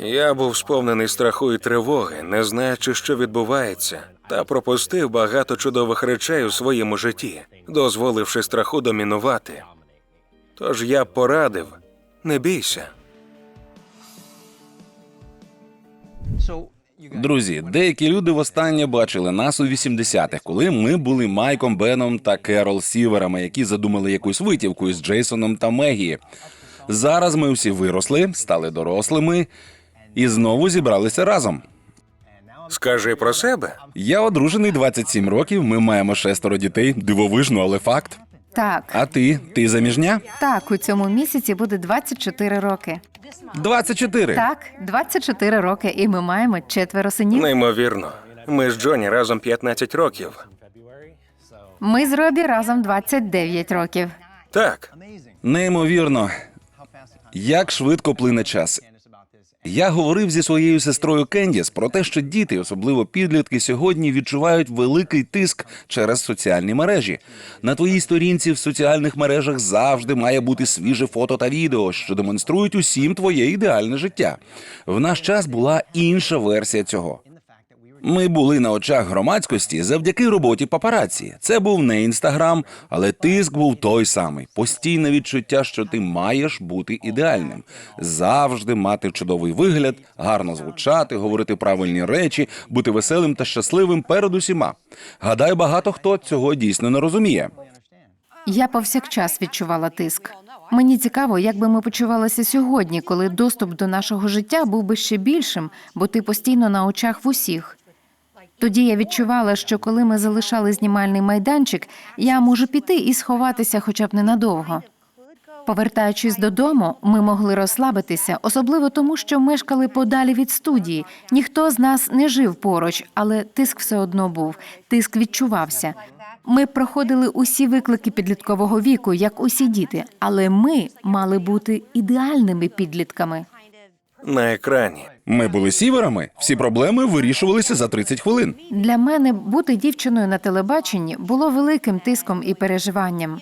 Я був сповнений страху і тривоги, не знаючи, що відбувається, та пропустив багато чудових речей у своєму житті, дозволивши страху домінувати. Тож я порадив не бійся. Друзі, деякі люди востаннє бачили нас у 80-х, коли ми були Майком Беном та Керол Сіверами, які задумали якусь витівку із Джейсоном та Мегі. Зараз ми всі виросли, стали дорослими і знову зібралися разом. Скажи про себе. Я одружений 27 років. Ми маємо шестеро дітей. Дивовижно, але факт. Так, А ти? Ти заміжня? так, у цьому місяці буде 24 роки. 24. Так, 24 роки, і ми маємо четверо синів. Неймовірно. Ми з Джоні разом 15 років. Ми з Робі разом 29 років. Так, Неймовірно. Як швидко плине час. Я говорив зі своєю сестрою Кендіс про те, що діти, особливо підлітки, сьогодні відчувають великий тиск через соціальні мережі. На твоїй сторінці в соціальних мережах завжди має бути свіже фото та відео, що демонструють усім твоє ідеальне життя. В наш час була інша версія цього. Ми були на очах громадськості завдяки роботі папараці. Це був не інстаграм, але тиск був той самий. Постійне відчуття, що ти маєш бути ідеальним, завжди мати чудовий вигляд, гарно звучати, говорити правильні речі, бути веселим та щасливим перед усіма. Гадаю, багато хто цього дійсно не розуміє. Я повсякчас відчувала тиск. Мені цікаво, як би ми почувалися сьогодні, коли доступ до нашого життя був би ще більшим, бо ти постійно на очах в усіх. Тоді я відчувала, що коли ми залишали знімальний майданчик, я можу піти і сховатися хоча б ненадовго. Повертаючись додому, ми могли розслабитися, особливо тому, що мешкали подалі від студії. Ніхто з нас не жив поруч, але тиск все одно був. Тиск відчувався. Ми проходили усі виклики підліткового віку, як усі діти, але ми мали бути ідеальними підлітками. на екрані. Ми були сіверами, всі проблеми вирішувалися за 30 хвилин. Для мене бути дівчиною на телебаченні було великим тиском і переживанням.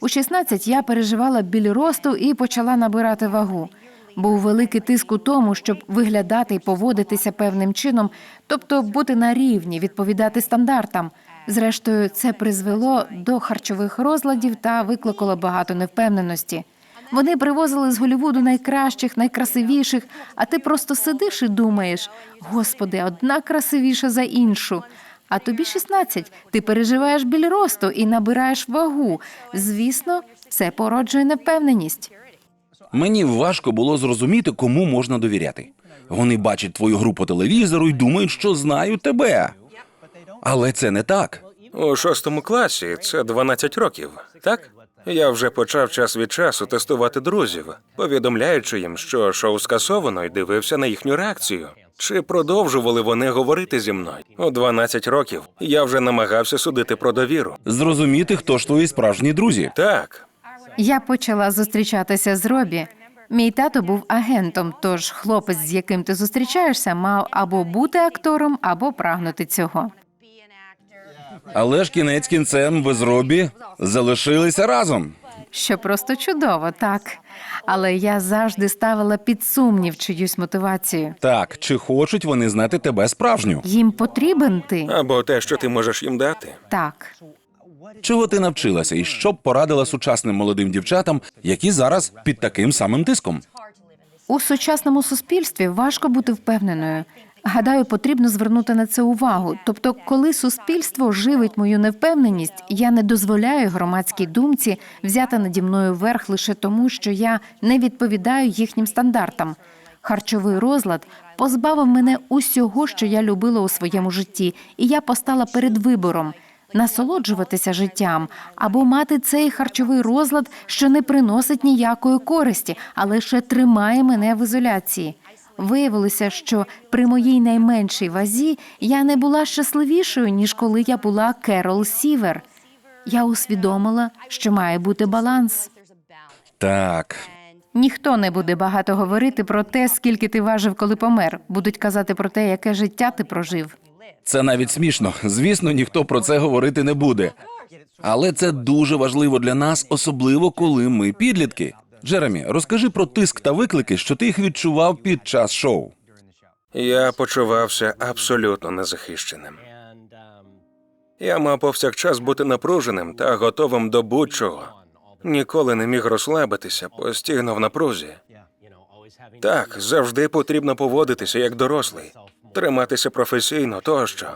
У 16 я переживала біль росту і почала набирати вагу. Був великий тиск у тому, щоб виглядати і поводитися певним чином, тобто бути на рівні, відповідати стандартам. Зрештою, це призвело до харчових розладів та викликало багато невпевненості. Вони привозили з Голівуду найкращих, найкрасивіших, а ти просто сидиш і думаєш: Господи, одна красивіша за іншу. А тобі 16, ти переживаєш біль росту і набираєш вагу. Звісно, це породжує невпевненість. Мені важко було зрозуміти, кому можна довіряти. Вони бачать твою гру по телевізору і думають, що знають тебе. Але це не так. У шостому класі це 12 років, так? Я вже почав час від часу тестувати друзів, повідомляючи їм, що шоу скасовано, і дивився на їхню реакцію. Чи продовжували вони говорити зі мною? У 12 років я вже намагався судити про довіру. Зрозуміти, хто ж твої справжні друзі. Так, Я почала зустрічатися з Робі. Мій тато був агентом, тож хлопець, з яким ти зустрічаєшся, мав або бути актором, або прагнути цього. Але ж кінець кінцем ви з Робі залишилися разом. Що просто чудово, так. Але я завжди ставила під сумнів чиюсь мотивацію. Так, чи хочуть вони знати тебе справжню? Їм потрібен ти? або те, що ти можеш їм дати. Так. Чого ти навчилася, і що б порадила сучасним молодим дівчатам, які зараз під таким самим тиском? У сучасному суспільстві важко бути впевненою. Гадаю, потрібно звернути на це увагу. Тобто, коли суспільство живить мою невпевненість, я не дозволяю громадській думці взяти наді мною верх лише тому, що я не відповідаю їхнім стандартам. Харчовий розлад позбавив мене усього, що я любила у своєму житті, і я постала перед вибором насолоджуватися життям або мати цей харчовий розлад, що не приносить ніякої користі, а лише тримає мене в ізоляції. Виявилося, що при моїй найменшій вазі я не була щасливішою, ніж коли я була Керол Сівер. Я усвідомила, що має бути баланс. Так, Ніхто не буде багато говорити про те, скільки ти важив, коли помер. Будуть казати про те, яке життя ти прожив. це навіть смішно. Звісно, ніхто про це говорити не буде. Але це дуже важливо для нас, особливо коли ми підлітки. Джеремі, розкажи про тиск та виклики, що ти їх відчував під час шоу. Я почувався абсолютно незахищеним. Я мав повсякчас бути напруженим та готовим до будь-чого. Ніколи не міг розслабитися, постійно в напрузі. Так, завжди потрібно поводитися як дорослий, триматися професійно тощо.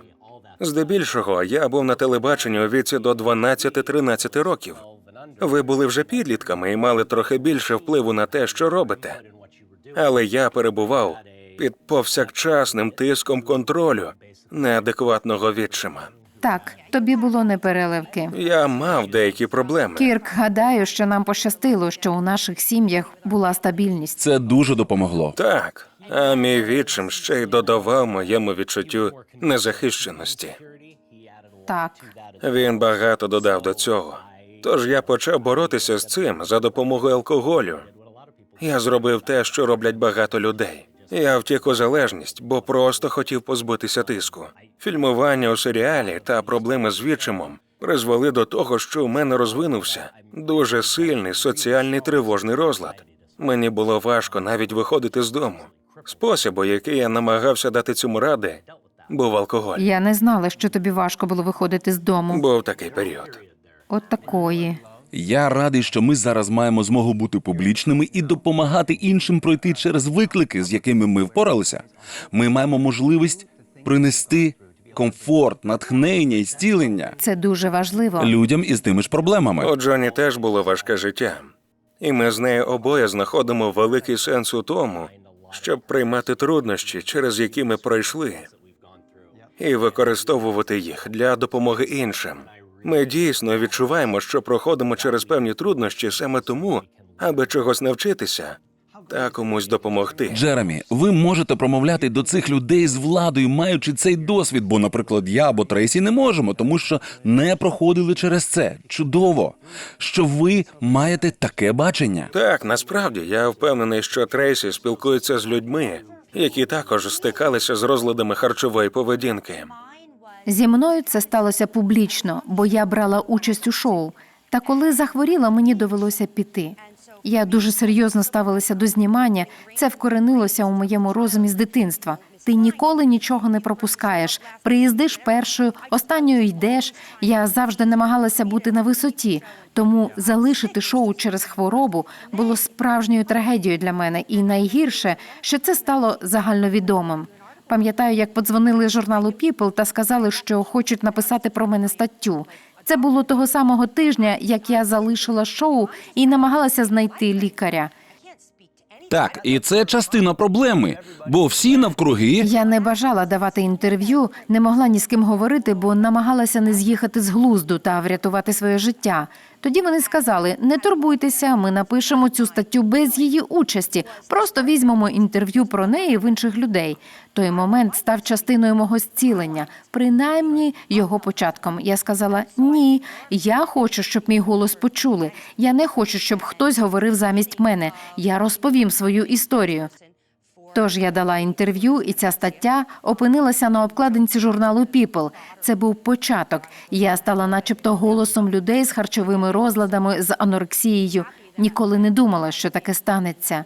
Здебільшого я був на телебаченні у віці до 12-13 років. Ви були вже підлітками і мали трохи більше впливу на те, що робите. Але я перебував під повсякчасним тиском контролю неадекватного відчима. Так, тобі було непереливки. Я мав деякі проблеми. Кірк, гадаю, що нам пощастило, що у наших сім'ях була стабільність. Це дуже допомогло. Так, а мій відчим ще й додавав моєму відчуттю незахищеності. Так, Він багато додав до цього. Тож я почав боротися з цим за допомогою алкоголю. Я зробив те, що роблять багато людей. Я втік у залежність, бо просто хотів позбутися тиску. Фільмування у серіалі та проблеми з відчимом призвели до того, що у мене розвинувся дуже сильний соціальний тривожний розлад. Мені було важко навіть виходити з дому. Спосіб, який я намагався дати цьому ради, був алкоголь. я не знала, що тобі важко було виходити з дому. Був такий період. От такої. Я радий, що ми зараз маємо змогу бути публічними і допомагати іншим пройти через виклики, з якими ми впоралися. Ми маємо можливість принести комфорт, натхнення і зцілення Це дуже важливо. людям із тими ж проблемами. У Джоні теж було важке життя, і ми з нею обоє знаходимо великий сенс у тому, щоб приймати труднощі, через які ми пройшли, і використовувати їх для допомоги іншим. Ми дійсно відчуваємо, що проходимо через певні труднощі саме тому, аби чогось навчитися та комусь допомогти. Джеремі, ви можете промовляти до цих людей з владою, маючи цей досвід, бо, наприклад, я або Трейсі не можемо, тому що не проходили через це. Чудово, що ви маєте таке бачення. Так, насправді я впевнений, що Трейсі спілкується з людьми, які також стикалися з розладами харчової поведінки. Зі мною це сталося публічно, бо я брала участь у шоу. Та коли захворіла, мені довелося піти. Я дуже серйозно ставилася до знімання. Це вкоренилося у моєму розумі з дитинства. Ти ніколи нічого не пропускаєш. Приїздиш першою, останньою йдеш. Я завжди намагалася бути на висоті, тому залишити шоу через хворобу було справжньою трагедією для мене. І найгірше, що це стало загальновідомим. Пам'ятаю, як подзвонили журналу People та сказали, що хочуть написати про мене статтю. Це було того самого тижня, як я залишила шоу і намагалася знайти лікаря. Так, і це частина проблеми, бо всі навкруги. Я не бажала давати інтерв'ю, не могла ні з ким говорити, бо намагалася не з'їхати з глузду та врятувати своє життя. Тоді вони сказали: не турбуйтеся, ми напишемо цю статтю без її участі, просто візьмемо інтерв'ю про неї в інших людей. Той момент став частиною мого зцілення, принаймні його початком. Я сказала: ні, я хочу, щоб мій голос почули. Я не хочу, щоб хтось говорив замість мене. Я розповім свою історію. Тож я дала інтерв'ю, і ця стаття опинилася на обкладинці журналу People. Це був початок. Я стала, начебто, голосом людей з харчовими розладами, з анорексією. Ніколи не думала, що таке станеться.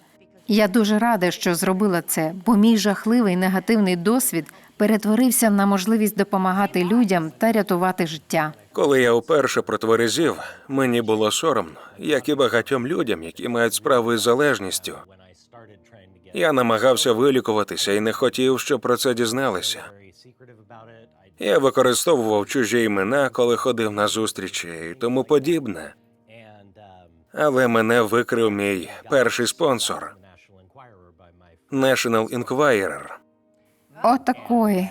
Я дуже рада, що зробила це, бо мій жахливий негативний досвід перетворився на можливість допомагати людям та рятувати життя. Коли я вперше протверезів, мені було соромно, як і багатьом людям, які мають справу із залежністю. Я намагався вилікуватися і не хотів, щоб про це дізналися. Я використовував чужі імена, коли ходив на зустрічі і тому подібне. Але мене викрив мій перший спонсор National Enquirer. Отакої.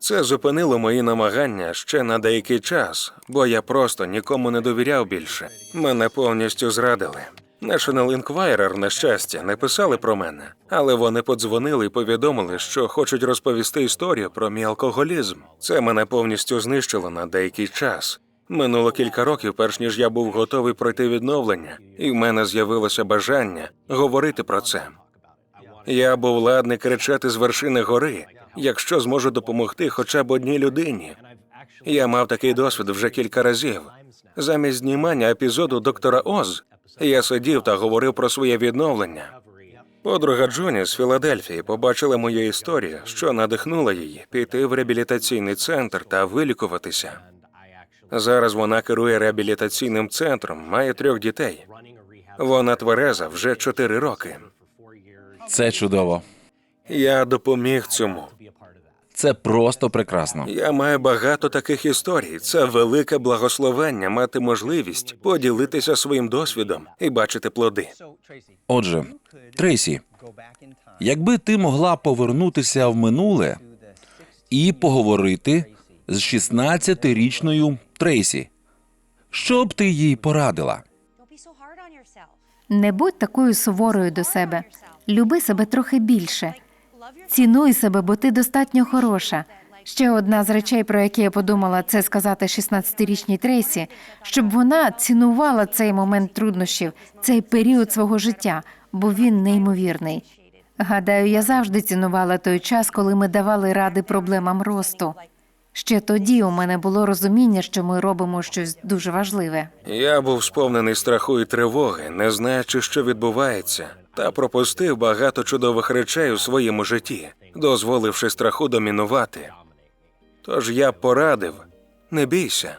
Це зупинило мої намагання ще на деякий час, бо я просто нікому не довіряв більше. Мене повністю зрадили. National Enquirer, на щастя, не писали про мене, але вони подзвонили і повідомили, що хочуть розповісти історію про мій алкоголізм. Це мене повністю знищило на деякий час. Минуло кілька років, перш ніж я був готовий пройти відновлення, і в мене з'явилося бажання говорити про це. Я був ладний кричати з вершини гори, якщо зможу допомогти хоча б одній людині. Я мав такий досвід вже кілька разів. Замість знімання епізоду доктора Оз я сидів та говорив про своє відновлення. Подруга Джоні з Філадельфії побачила мою історію, що надихнула її піти в реабілітаційний центр та вилікуватися. Зараз вона керує реабілітаційним центром, має трьох дітей. Вона твереза вже чотири роки. Це чудово. Я допоміг цьому. Це просто прекрасно. Я маю багато таких історій. Це велике благословення мати можливість поділитися своїм досвідом і бачити плоди. Отже, Трейсі, якби ти могла повернутися в минуле і поговорити з 16-річною Трейсі, що б ти їй порадила? Не будь такою суворою до себе. Люби себе трохи більше. Цінуй себе, бо ти достатньо хороша. Ще одна з речей, про які я подумала, це сказати 16-річній Трейсі, щоб вона цінувала цей момент труднощів, цей період свого життя, бо він неймовірний. Гадаю, я завжди цінувала той час, коли ми давали ради проблемам росту. Ще тоді у мене було розуміння, що ми робимо щось дуже важливе. Я був сповнений страху і тривоги, не знаючи, що відбувається, та пропустив багато чудових речей у своєму житті, дозволивши страху домінувати. Тож я порадив: не бійся,